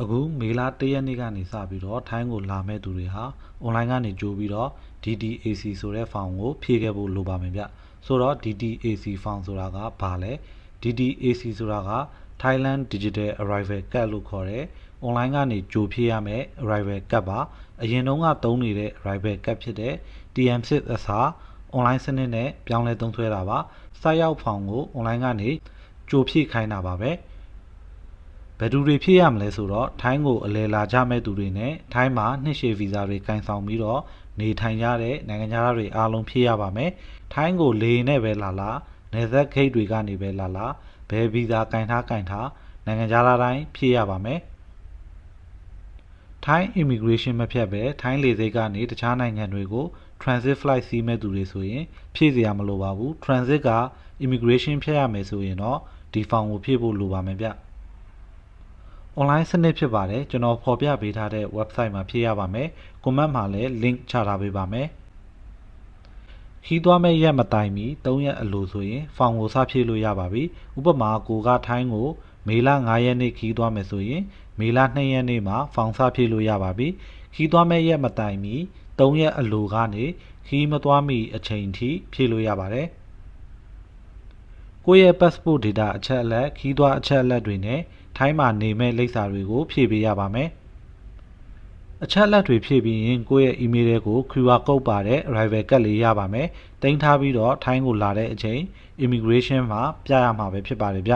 အခုမေလ၁ရက်နေ့ကနေစပြီးတော့ထိုင်းကိုလာမဲ့သူတွေဟာ online ကနေကြိုးပြီးတော့ DDAC ဆိုတဲ့ form ကိုဖြည့်ခဲ့ဖို့လိုပါမယ်ဗျဆိုတော့ DDAC form ဆိုတာကဘာလဲ DDAC ဆိုတာက Thailand Digital Arrival Card လို့ခေါ်တယ် online ကနေကြိုဖြည့်ရမယ် arrival card ပါအရင်တုန်းကသုံးနေတဲ့ arrival card ဖြစ်တဲ့ TM6 အစား online စနစ်နဲ့ပြောင်းလဲသုံးစွဲတာပါစိုက်ရောက်ဖောင်ကို online ကနေကြိုဖြည့်ခိုင်းတာပါပဲ ဘယ်သူတွေဖြည့်ရမလဲဆိုတော့ထိုင်းကိုအလည်လာကြမဲ့သူတွေနဲ့ထိုင်းမှာနှစ်ရှည်ဗီဇာတွေကင်ဆောင်ပြီးတော့နေထိုင်ကြတဲ့နိုင်ငံသားတွေအားလုံးဖြည့်ရပါမယ်ထိုင်းကိုလေယာဉ်နဲ့ပဲလာလာနယ်စပ်ဂိတ်တွေကနေပဲလာလာဘယ်ဗီဇာကင်ထားကင်ထားနိုင်ငံသားတိုင်းဖြည့်ရပါမယ်ထိုင်း immigration မဖြတ်ပဲထိုင်းလေဆိပ်ကနေတခြားနိုင်ငံတွေကို transit flight စီးမဲ့သူတွေဆိုရင်ဖြည့်စရာမလိုပါဘူး transit က immigration ဖြတ်ရမယ်ဆိုရင်တော့ဒီ form ကိုဖြည့်ဖို့လိုပါမယ်ဗျ online စနစ်ဖြစ်ပါတယ်ကျွန်တော်ဖော်ပြပေးထားတဲ့ website မှာဖြည့်ရပါမယ် comment မှာလည်း link ချထားပေးပါမယ်ခီးသွားမဲ့ရက်မတိုင်မီ3ရက်အလိုဆိုရင် form ကိုစဖြည့်လို့ရပါပြီဥပမာကိုကထိုင်းကိုမေလ9ရက်နေ့ခီးသွားမယ်ဆိုရင်မေလ2ရက်နေ့မှာဖောင်စဖြည့်လို့ရပါပြီခီးသွားမဲ့ရက်မတိုင်မီ3ရက်အလိုကနေခီးမသွားမီအချိန်ထိဖြည့်လို့ရပါတယ် ကိုယ့်ရဲ့ passport data အချက်အလက်ခီးသွားအချက်အလက်တွေနဲ့ထိုင်းမှာနေမဲ့လိပ်စာတွေကို ဖြည့်ပေးရပါမယ်အချက်အလက်တွေဖြည့်ပြီးရင်ကိုယ့်ရဲ့ email တွေကို QR code ပါတဲ့ arrival card လေးရပါမယ်တင်ထားပြီးတော့ထိုင်းကိုလာတဲ့အချိန် immigration မှာပြရမှာပဲဖြစ်ပါတယ်ဗျ